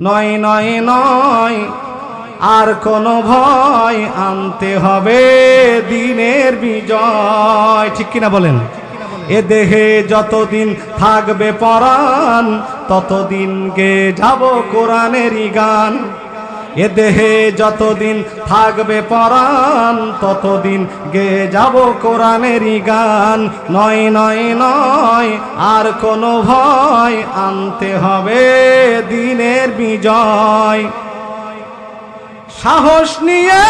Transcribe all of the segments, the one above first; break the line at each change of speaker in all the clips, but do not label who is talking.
নয় নয় নয়। আর কোনো ভয় আনতে হবে দিনের বিজয়। ঠিক কিনা বলেন? এ দেহে যতদিন থাকবে পরাণ, ততদিন গে যাব কোরআনেরই গান। এ দেহে যতদিন থাকবে পরাণ, ততদিন গে যাব কোরআনেরই গান। নয় নয় নয়, আর কোনো ভয় আনতে হবে দিনের বিজয়। সাহস নিয়ে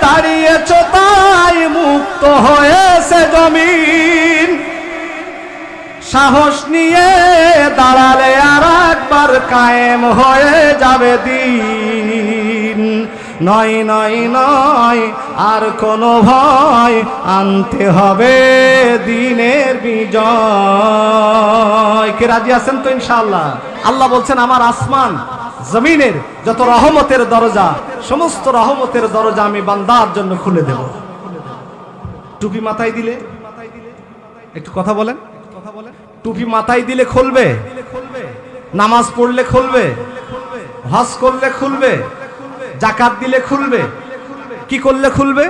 দাঁড়িয়েছ তাই মুক্ত হয়েছে জমিন। সাহস নিয়ে দাঁড়ালে আর একবার কায়েম হয়ে যাবে দিন। নয় নয় নয়, আর কোনো ভয় আনতে হবে দিনের বিজয়। কে রাজি আছেন তো ইনশাআল্লাহ? আল্লাহ বলছেন, আমার আসমান, জমিনের যত রহমতের দরজা, সমস্ত রহমতের দরজা আমি বান্দার জন্য খুলে দেব। টুপি মাথায় দিলে? একটু কথা বলেন। কথা বলেন টুপি মাথায় দিলে খুলবে? নামাজ পড়লে খুলবে? হজ করলে খুলবে? জাকাত দিলে খুলবে? কি করলে খুলবে?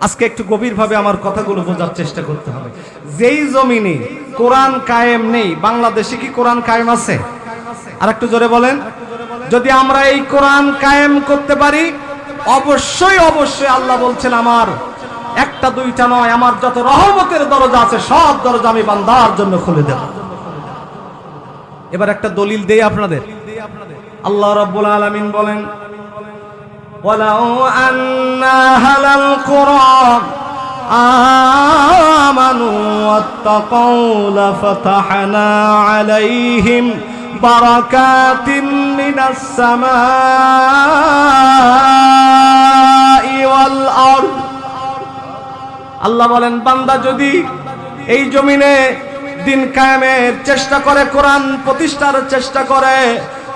আজকে একটু গভীরভাবে আমার কথাগুলো বোঝার চেষ্টা করতে হবে। যেই জমিনে কোরআন কায়েম নেই, বাংলাদেশে কি কোরআন কায়েম আছে? আর একটু জোরে বলেন। যদি আমরা এই কোরআন কায়েম করতে পারি, অবশ্যই অবশ্যই আল্লাহ বলছেন, আমার একটা, দুইটা নয়, আমার যত রহমতের দরজা আছে, সব দরজা আমি বান্দার জন্য খুলে দেব। এবার একটা দলিল দেই আপনাদের। আল্লাহ রাব্বুল আলামিন বলেন, ওয়ালাউ আন্না হালাল কুরআন, আমানু ওয়াত্তাকাউ লাফাতাহনা আলাইহিম বারাকাতিন মিনাস সামাই ওয়াল আরদ। আল্লাহ বলেন, বান্দা যদি এই জমিনে দিন কায়েমের চেষ্টা করে, কোরআন প্রতিষ্ঠার চেষ্টা করে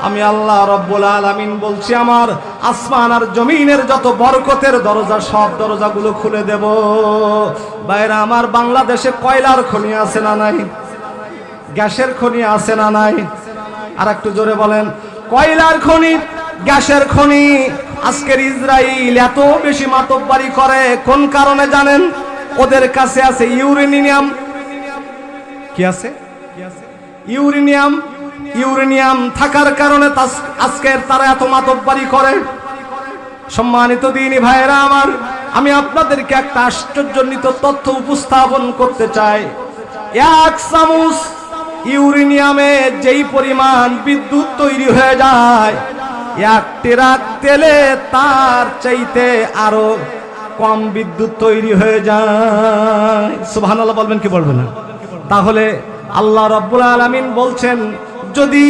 আমি আল্লাহ রব্বুল আলামিন বলছি, আমার আসমান আর জমিনের যত বরকতের দরজা, সব দরজাগুলো খুলে দেব। বাইরে, আমার বাংলাদেশে কয়লার খনি আছে না নাই? গ্যাসের খনি আছে না নাই? আর একটু জোরে বলেন, কয়লার খনি, গ্যাসের খনি? আজকের ইসরায়েল এত বেশি মাতব্বারি করে, কোন কারণে জানেন? ওদের কাছে আছে ইউরেনিয়াম। কি আছে? ইউরেনিয়াম ইউরেনিয়াম থাকার কারণে আজকের তারা এত মাতব্বারি করে। সম্মানিত দিনী ভাইয়েরা আমার, আমি আপনাদেরকে একটা আশ্চর্যজনিত তথ্য উপস্থাপন করতে চাই। এক চামচ ইউরেনিয়ামে যেই পরিমাণ বিদ্যুৎ তৈরি হয়ে যায়, এক টেরাক তেলে তার চাইতে আরও কম বিদ্যুৎ তৈরি হয়ে যায়। সুবহানাল্লাহ বলবেন কি বলবেন না? তাহলে আল্লাহ রাব্বুল আলামিন বলছেন যদি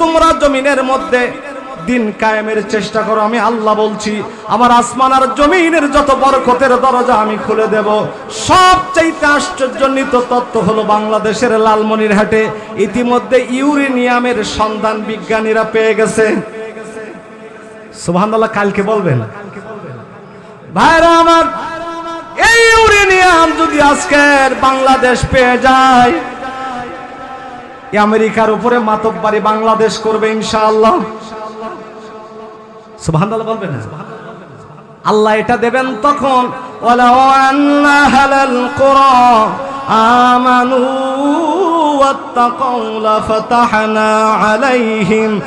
তোমরা জমিনের মধ্যে দিন কায়েমের চেষ্টা করো, আমি আল্লাহ বলছি, আমার আসমান আর জমিনের যত বরকতের দরজা আমি খুলে দেব। সবচাইতে আশ্চর্যজনিত তত্ত্ব হলো বাংলাদেশের লালমনিরহাটে ইতিমধ্যে ইউরেনিয়ামের সন্ধান বিজ্ঞানীরা পেয়ে গেছে। সুবহানাল্লাহ, কালকে বলবেন? ভাইরা আমার, এই ইউরেনিয়াম যদি আজকের বাংলাদেশ পেয়ে যায় আমেরিকার উপরে মাতব্বারি বাংলাদেশ করবে ইনশাআল্লাহ। বলবেন আল্লাহ এটা দেবেন তখন আমানু আলাইহিম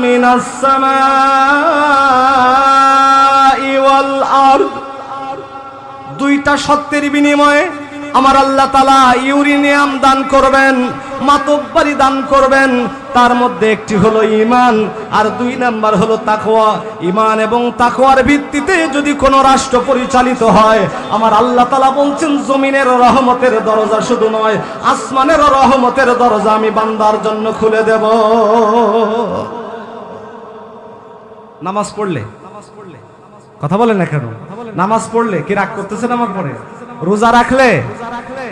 মিনাস দুইটা সত্যের বিনিময়ে আমার আল্লাহ তালা ইউরেনিয়াম দান করবেন, মাতব্বারি দান করবেন। তার মধ্যে একটি হলো ইমান আর দুই নাম্বার হলো তাকওয়া। ইমান এবং তাকওয়ার ভিত্তিতে যদি কোনো রাষ্ট্র পরিচালিত হয়, আমার আল্লাহ তালা বলছেন, জমিনের রহমতের দরজা শুধু নয়, আসমানের রহমতের দরজা আমি বান্দার জন্য খুলে দেব। নামাজ পড়লে? কথা বলে না কেন? নামাজ পড়লে কি রাগ করতেছেন আমার পরে? রোজা রাখলে?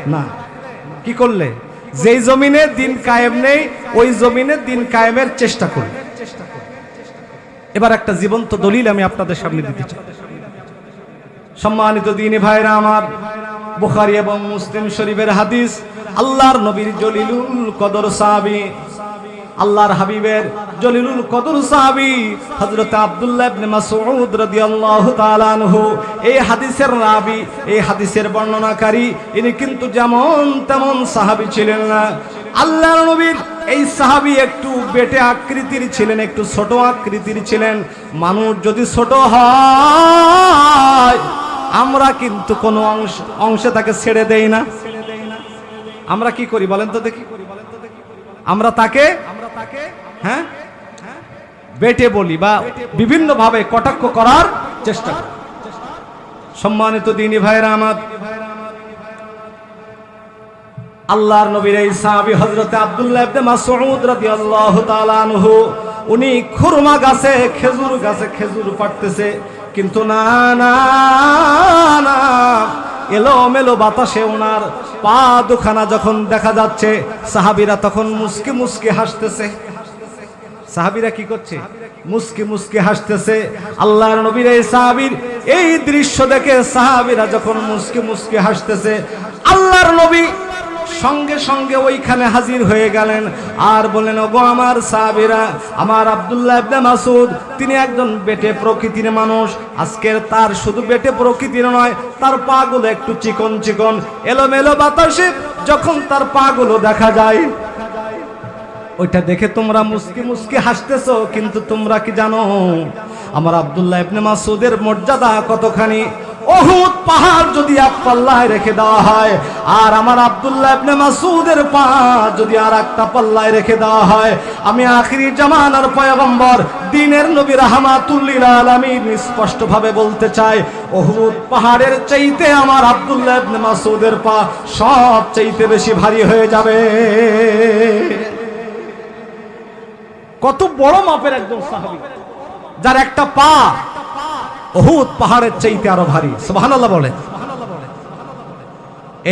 না। কি করলে? যেই জমিনে দিন কায়েম নেই ওই জমিনে দিন কায়েমের চেষ্টা করলে। এবার একটা জীবন্ত দলিল আমি আপনাদের সামনে দিতে চাই। সম্মানিত দিনী ভাইরা আমার বোখারি এবং মুসলিম শরীফের হাদিস আল্লাহর নবীর জলিলুল কদর সাহাবী আল্লাহর হাবিবের জলিলুল কদর সাহাবী হযরত আব্দুল্লাহ ইবনে মাসউদ রাদিয়াল্লাহু তাআলা আনহু। এই হাদিসের রাবি, এই হাদিসের বর্ণনাকারী, ইনি কিন্তু যেমন তেমন সাহাবী ছিলেন না। আল্লাহর নবীর এই সাহাবী একটু বেটে আকৃতির ছিলেন, একটু ছোট আকৃতির ছিলেন। মানুষ যদি ছোট হয়, আমরা কিন্তু কোনো অংশ অংশে তাকে ছেড়ে দেই না। আমরা কি করি বলেন তো দেখি। আমরা তাকে হ্যাঁ? বেটে বলি বা বিভিন্ন ভাবে কটাক্ষ করার চেষ্টা। করি সম্মানিত দিনী ভাইরা আমার। আল্লাহর নবীর এই সাহাবী হযরতে আব্দুল্লাহ ইবনে মাসউদ রাদিয়াল্লাহু তাআলা আনহু উনি খুরমা গাছে খেজুর গাছে খেজুর পাড়তেছে। কিন্তু না না না এলো মেলো বাতাসে ওনার পা দুখানা যখন দেখা যাচ্ছে, সাহাবিরা তখন মুসকে মুসকে হাসতেছে। সাহাবিরা কি করছে? মুস্কি মুস্কি হাসতেছে। আল্লাহর নবীর এই সাহাবীর, এই দৃশ্য দেখে সাহাবিরা যখন মুস্কি মুস্কি হাসতেছে, আল্লাহর নবী সঙ্গে সঙ্গে ওইখানে হাজির হয়ে গেলেন। আর বলেন ওগো আমার সাহাবীরা, আমার আব্দুল্লাহ ইবনে মাসুদ তিনি একজন বেটে প্রকৃতির মানুষ। আজকের তার শুধু বেটে প্রকৃতির নয়, তার পাগুলো একটু চিকন চিকন, এলোমেলো বাতাসে যখন তার পাগুলো দেখা যায়। ওইটা দেখে তোমরা মুসকি মুসকি হাসতেছো, কিন্তু তোমরা কি জানো? আমার আব্দুল্লাহ ইবনে মাসুদের মর্যাদা কতখানি? অহুদ পাহাড় যদি এক পাল্লায় রেখে দেওয়া হয়, আর আমার আব্দুল্লাহ ইবনে মাসুদের পা যদি আর একটা পাল্লায় রেখে দেওয়া হয়, আমি আখিরি জামানার পয়গম্বর, দিনের নবী রাহমাতুল্লিল আলামিন বলতে চাই, অহুদ পাহাড়ের চাইতে আমার আব্দুল্লাহ ইবনে মাসুদের পা সব চাইতে বেশি ভারী হয়ে যাবে। কত বড় মাপের একজন সাহাবী, যার একটা পা অহুদ পাহাড়ের চাইতে আরও ভারী। সুবহানাল্লাহ বলে।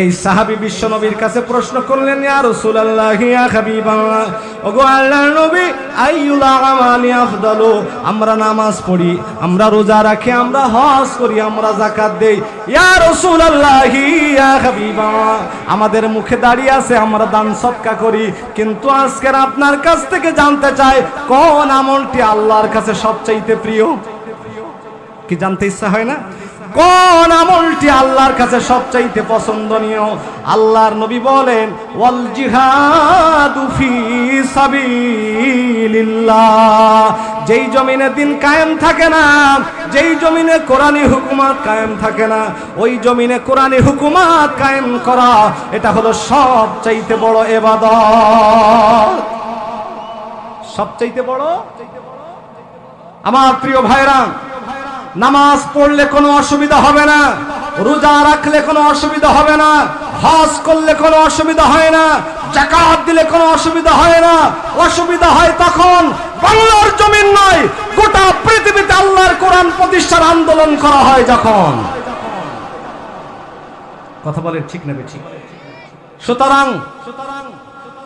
এই সাহাবী বিশ্ব নবীর কাছে প্রশ্ন করলেন, ইয়া রাসূলুল্লাহ, ইয়া হাবিবাল্লাহ, ওগো আল্লাহর নবী, আইয়ুল আমালি আফদালু? আমরা নামাজ পড়ি, আমরা রোজা রাখি, আমরা হজ করি, আমরা যাকাত দেই। ইয়া রাসূলুল্লাহ, ইয়া হাবিবাল্লাহ, আমাদের মুখে দাঁড়িয়ে আছে, আমরা দান সদকা করি, কিন্তু আজকের আপনার কাছ থেকে জানতে চাই, কোন আমলটি আল্লাহর কাছে সবচাইতে প্রিয়? কি জানতে ইচ্ছা হয় না? কোন আমলটি আল্লাহর কাছে সবচাইতে পছন্দনীয়? আল্লাহর নবী বলেন, ওয়াল জিহাদু ফি সাবিলিল্লাহ। যেই জমিনে দিন কায়েম থাকে না, যেই জমিনে কোরআনী হুকুমাত কায়েম থাকে না, ওই জমিনে কোরআনী হুকুমাত কায়েম করা, এটা হলো সবচাইতে বড় এবাদত। সবচাইতে বড়? আমার প্রিয় ভাইরা নামাজ পড়লে কোনো অসুবিধা হবে না, রোজা রাখলে কোনো অসুবিধা হবে না, হজ করলে কোনো অসুবিধা হয় না জাকাত দিলে কোনো অসুবিধা হয় না। অসুবিধা হয় তখন বাংলার জমিন নয়, গোটা পৃথিবীতে আল্লাহর কোরআন প্রতিষ্ঠার আন্দোলন করা হয় যখন। কথা বলে ঠিক নেবে ঠিক সুতরাং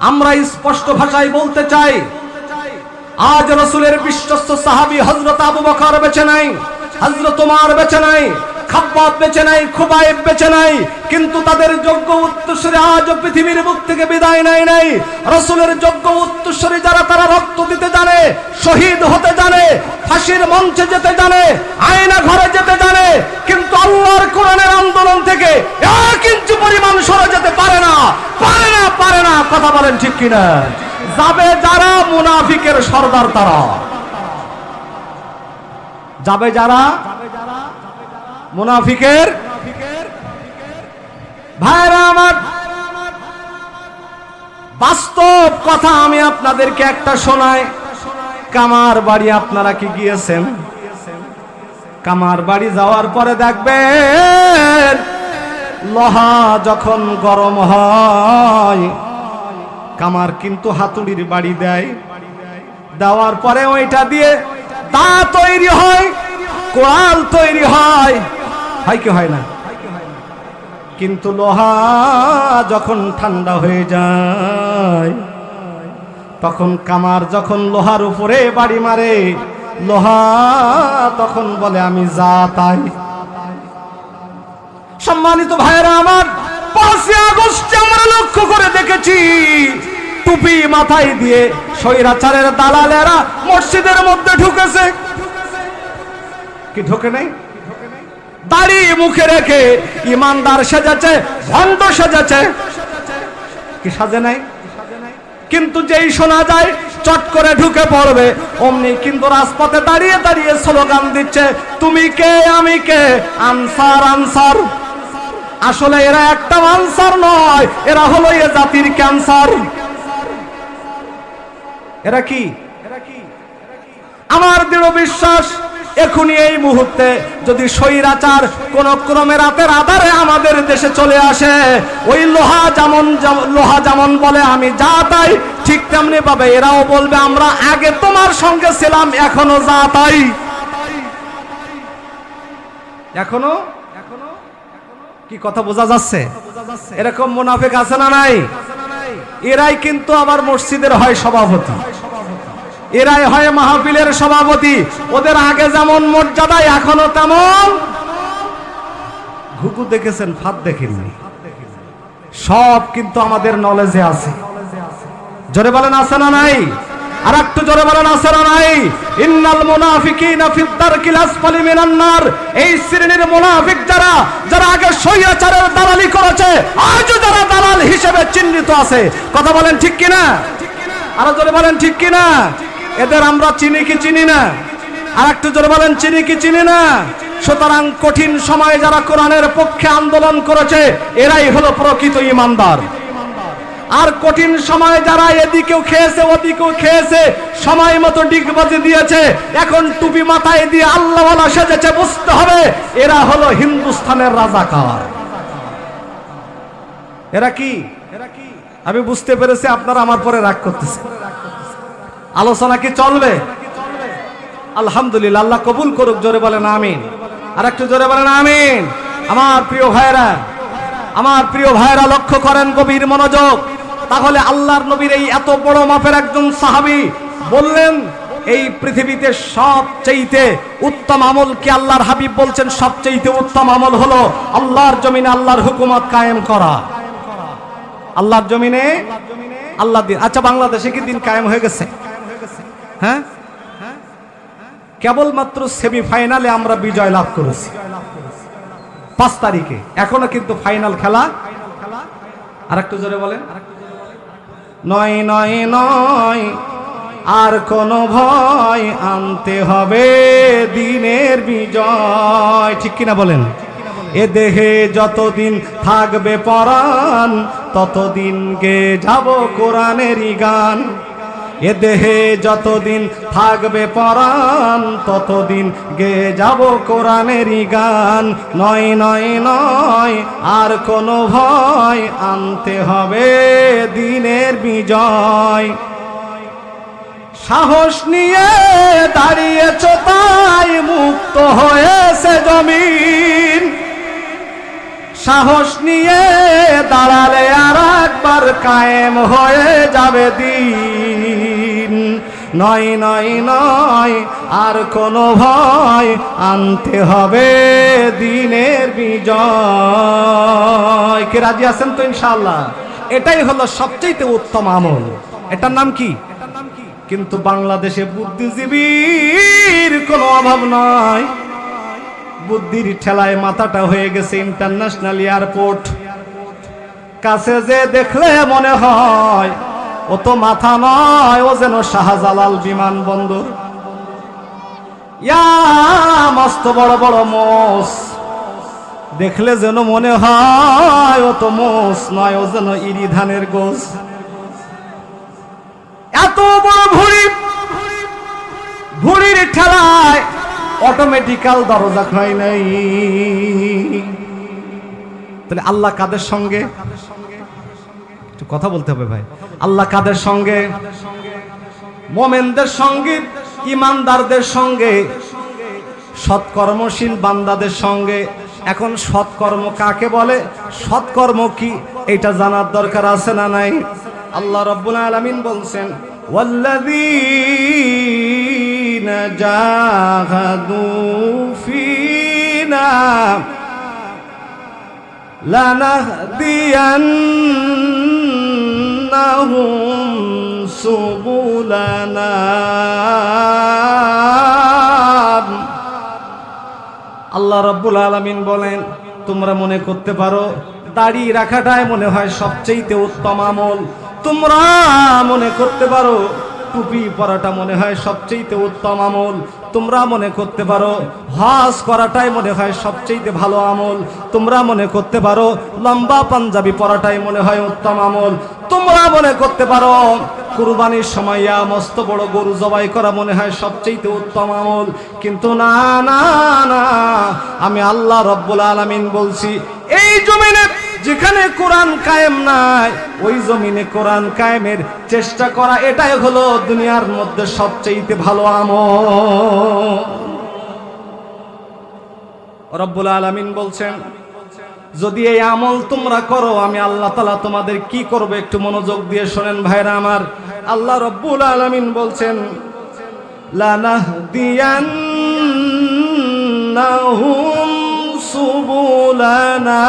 আমরা স্পষ্ট ভাষায় বলতে চাই, আজ রসুলের বিশ্বস্ত সাহাবী হজরত আবু বকর বেছে নাই হজরত তোমার বেছে নাই, খাব্বাব বেছে নাই, খুবাইব বেছে নাই, কিন্তু তাদের যোগ্য উত্তরসূরি আজ পৃথিবীর বুক থেকে বিদায় নাই নাই। রসুলের যোগ্য উত্তরসূরি যারা, তারা রক্ত দিতে জানে, শহীদ হতে জানে, ফাঁসির মঞ্চে যেতে জানে, আয়না ঘরে যেতে জানে, কিন্তু আল্লাহর কোরআনের আন্দোলন থেকে এক ইঞ্চি পরিমাণ সরে যেতে পারে না পারে না পারে না, কথা বলেন ঠিক কিনা? যাবে যারা মুনাফিকের সর্দার তারা। যাবে যারা? মুনাফিকের? ভাইরা আমার, বাস্তব কথা আমি আপনাদেরকে একটা শোনাই। কামার বাড়ি আপনারা কি গিয়েছেন? কামার বাড়ি যাওয়ার পরে দেখবেন, লোহা যখন গরম হয়, কামার কিন্তু হাতুড়ির বাড়ি দেয়। দেওয়ার পরে ওইটা দিয়ে দা তৈরি হয় কোয়াল তৈরি হয়। হয় কি হয় না? কিন্তু লোহা যখন ঠান্ডা হয়ে যায়, তখন কামার যখন লোহার উপরে বাড়ি মারে, লোহা তখন বলে, আমি যা তাই। সম্মানিত ভাইরা আমার পাঁচই আগস্ট আমরা লক্ষ্য করে দেখেছি টুপি মাথায় দিয়ে স্বৈরাচারের দালালেরা মসজিদের মধ্যে ঢুকেছে। কি ঢোকে নাই? দাড়ি মুখে রেখে ইমানদার সেজেছে, ভণ্ড সেজেছে। কি সাজে নাই? কিন্তু যেই শোনা যায়, চট করে ঢুকে পড়বে, অমনি কিন্তু রাজপথে দাঁড়িয়ে দাঁড়িয়ে স্লোগান দিচ্ছে, তুমি কে, আমি কে? Answer answer. আসলে এরা একটা আনসার নয়, এরা হলো এ জাতির ক্যান্সার। এরা কি? আমার দৃঢ় বিশ্বাস এখনই এই মুহূর্তে যদি স্বৈরাচার কোন ক্রমে রাতের আধারে আমাদের দেশে চলে আসে, ওই লোহা যেমন লোহা যেমন বলে আমি যা তাই, ঠিক তেমনি পাবে এরাও বলবে, আমরা আগে তোমার সঙ্গে ছিলাম, এখনও যা তাই। এখনও? কি কথা বোঝা যাচ্ছে? এরকম মুনাফিক আছে না নাই? এরাই কিন্তু আমার মসজিদের হয় সভাপতি। এরাই হয় মাহফিলের সভাপতি। ওদের আগে যেমন মর্যাদায়, এখনও তেমন। ঘুঘু দেখেছেন, ফাঁদ দেখেননি। সব কিন্তু আমাদের নলেজে আছে। জোরে বলেন, আছে না নাই? আর একটু জোরে বলেন না নাই ইন্নাল মুনাফিকিনা ফিদ দারকিল আসফালি মিনান নার। এই শ্রেণির মুনাফিক যারা যারা আগে সৈয়াচারের দালালি করেছে, আজও যারা দালাল হিসেবে চিহ্নিত আছে। কথা বলেন ঠিক কিনা? আরও জোরে বলেন ঠিক কিনা? এদের আমরা চিনি কি চিনি না? আর একটু জোরে বলেন, চিনি কি চিনি না? সুতরাং কঠিন সময়ে যারা কোরআনের পক্ষে আন্দোলন করেছে, এরাই হলো প্রকৃত ইমানদার। আর কঠিন সময়ে যারা এদিকেও খেয়েছে, ওদিকেও খেয়েছে, সময় মতো ডিগবাজি দিয়েছে, এখন টুপি মাথায় দিয়ে আল্লাহওয়ালা সেজেছে, বুঝতে হবে, এরা হলো হিন্দুস্তানের রাজাকার। এরা কি? এরা কি আমি বুঝতে পেরেছি আপনারা আমার পরে রাগ করতেছে আলোচনা কি চলবে? আলহামদুলিল্লাহ, আল্লাহ কবুল করুক, জোরে বলেন আমিন। আর একটু জোরে বলেন আমিন। আমার প্রিয় ভাইরা আমার প্রিয় ভাইরা লক্ষ্য করেন গভীর মনোযোগ। তাহলে আল্লাহর নবীর এই এত বড় মাপের একজন সাহাবী বললেন, এই পৃথিবীতে সবচাইতে উত্তম আমল কি আল্লাহর হাবিব বলছেন? সবচাইতে উত্তম আমল হলো আল্লাহর জমিনে আল্লাহর হুকুমত কায়েম করা। আল্লাহর জমিনে আল্লাহ দিন। আচ্ছা বাংলাদেশে কি দিন কায়েম হয়ে গেছে? হ্যাঁ? কেবলমাত্র সেমিফাইনালে আমরা বিজয় লাভ করেছি। পাঁচ তারিখে। এখনও কিন্তু ফাইনাল খেলা। আর একটু জোরে বলেন। নয় নয় নয়, আর কোনো ভয় আনতে হবে দিনের বিজয়। ঠিক কিনা বলেন? এ দেহে যতদিন থাকবে পরাণ, ততদিন গে যাব কোরআনেরই গান। এ দেহে যতদিন থাকবে পরাণ, ততদিন গে যাব কোরআনেরই গান। নয় নয় নয়, আর কোনো ভয় আনতে হবে দিনের বিজয়। সাহস নিয়ে দাঁড়িয়েছ তাই মুক্ত হয়েছে জমিন। সাহস নিয়ে দাঁড়ালে আর একবার কায়েম হয়ে যাবে দিন। নয় নয় নয়, আর কোনো ভয় আনতে হবে দিনের বিজয়। কে রাজি আছেন তো ইনশাল্লাহ এটাই হলো সবচেয়ে উত্তম আমল। এটার নাম কি? কিন্তু বাংলাদেশে বুদ্ধিজীবীর কোনো অভাব নয় বুদ্ধির ঠেলায় মাথাটা হয়ে গেছে ইন্টারন্যাশনাল এয়ারপোর্ট। কাছে যে দেখলে মনে হয়, ও তো মাথা নয়, ও যেন শাহজালাল বিমানবন্দর। ইয়া মস্ত বড় বড় মোষ, দেখলে যেন মনে হয়, ও তো মোষ নয়, ও যেন ইরি ধানের গোস এত বড় ভুড়ি ভুড়ির ঠেলায় অটোমেটিক্যাল দরজা খাই নাই। তাহলে আল্লাহ কাদের সঙ্গে? একটু কথা বলতে হবে ভাই। আল্লাহ কাদের সঙ্গে? মোমেনদের সঙ্গে, ইমানদারদের সঙ্গে, সৎকর্মশীল বান্দাদের সঙ্গে। এখন সৎকর্ম কাকে বলে? সৎকর্ম কি? এটা জানার দরকার আছে না নাই? আল্লাহ রব্বুল আলমিন বলছেন, ওয়াল্লাযী جاهدوا فينا سبلنا আল্লাহ রব্বুল আলামিন বলেন তোমরা মনে করতে পারো দাড়ি রাখাটাই মনে হয় সবচেয়ে উত্তম আমল তোমরা মনে করতে পারো টুপি পরাটা মনে হয় সবচেয়ে উত্তম আমল। তোমরা মনে করতে পারো, হজ করাটাই মনে হয় সবচেয়ে ভালো আমল। তোমরা মনে করতে পারো, লম্বা পাঞ্জাবি পরাটাই মনে হয় উত্তম আমল। তোমরা মনে করতে পারো, কুরবানির সময় মস্ত বড় গরু জবাই করা মনে হয় সবচেয়ে উত্তম আমল। কিন্তু না না না, আমি আল্লাহ রব্বুল আলামিন বলছি, এই জমিনে যেখানে কোরআন কায়েম নাই, ওই জমিনে কোরআন কায়েমের চেষ্টা করা এটাই হলো দুনিয়ার মধ্যে সবচেয়ে ভালো আমল। রব্বুল আলামিন বলছেন, যদি এই আমল তোমরা করো, আমি আল্লাহ তালা তোমাদের কি করব একটু মনোযোগ দিয়ে শোনেন ভাইরা আমার। আল্লাহ রব্বুল আলামিন বলছেন লানাহদিয়ান্নাহুম সুবুলানা।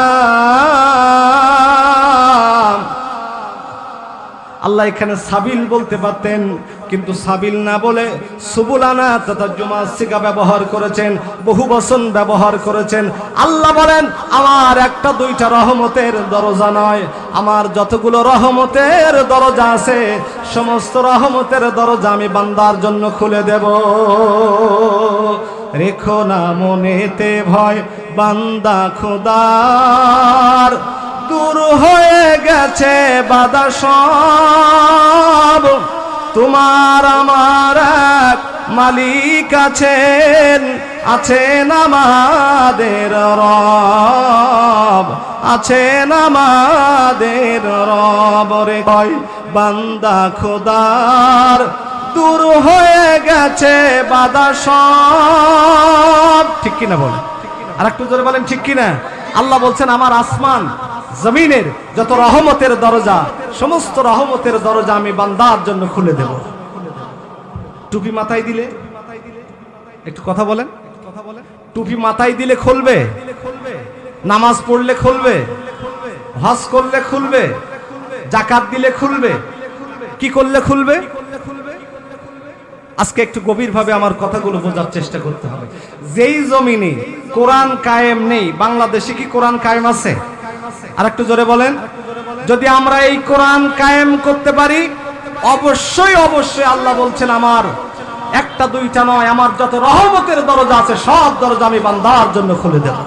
আল্লাহ এখানে সাবিল বলতে পারতেন, কিন্তু সাবিল না বলে সুবুলানা তথা জুমা সিকা ব্যবহার করেছেন, বহু বসন ব্যবহার করেছেন। আল্লাহ বলেন, আমার একটা দুইটা রহমতের দরজা নয়। আমার যতগুলো রহমতের দরজা আছে, সমস্ত রহমতের দরজা আমি বান্দার জন্য খুলে দেব। রেখো না মনেতে ভয়, বান্দা খোদার। দূর হয়ে গেছে বাদা সব। তোমার আমার এক মালিক আছেন আছেন আমাদের রব, আছেন আমাদের রব রে। কয়, বান্দা খোদার দূর হয়ে গেছে বাদা সব। ঠিক কিনা বলেন? আর একটু জোরে বলেন, ঠিক কিনা? আল্লাহ বলছেন, আমার আসমান, জমিনের যত রহমতের দরজা, সমস্ত রহমতের দরজা আমি বান্দার জন্য খুলে দেব। টুপি মাথায় দিলে? একটু কথা বলেন। টুপি মাথায় দিলে খুলবে? নামাজ পড়লে খুলবে? হজ করলে খুলবে? জাকাত দিলে খুলবে? কি করলে খুলবে? আজকে একটু গভীরভাবে আমার কথাগুলো বোঝার চেষ্টা করতে হবে। যেই জমিনে কোরআন কায়েম নেই, বাংলাদেশে কি কোরআন কায়েম আছে? আর একটু জোরে বলেন। যদি আমরা এই কোরআন কায়েম করতে পারি, অবশ্যই অবশ্যই আল্লাহ বলছেন, আমার একটা, দুইটা নয়, আমার যত রহমতের দরজা আছে, সব দরজা আমি বান্দার জন্য খুলে দেব।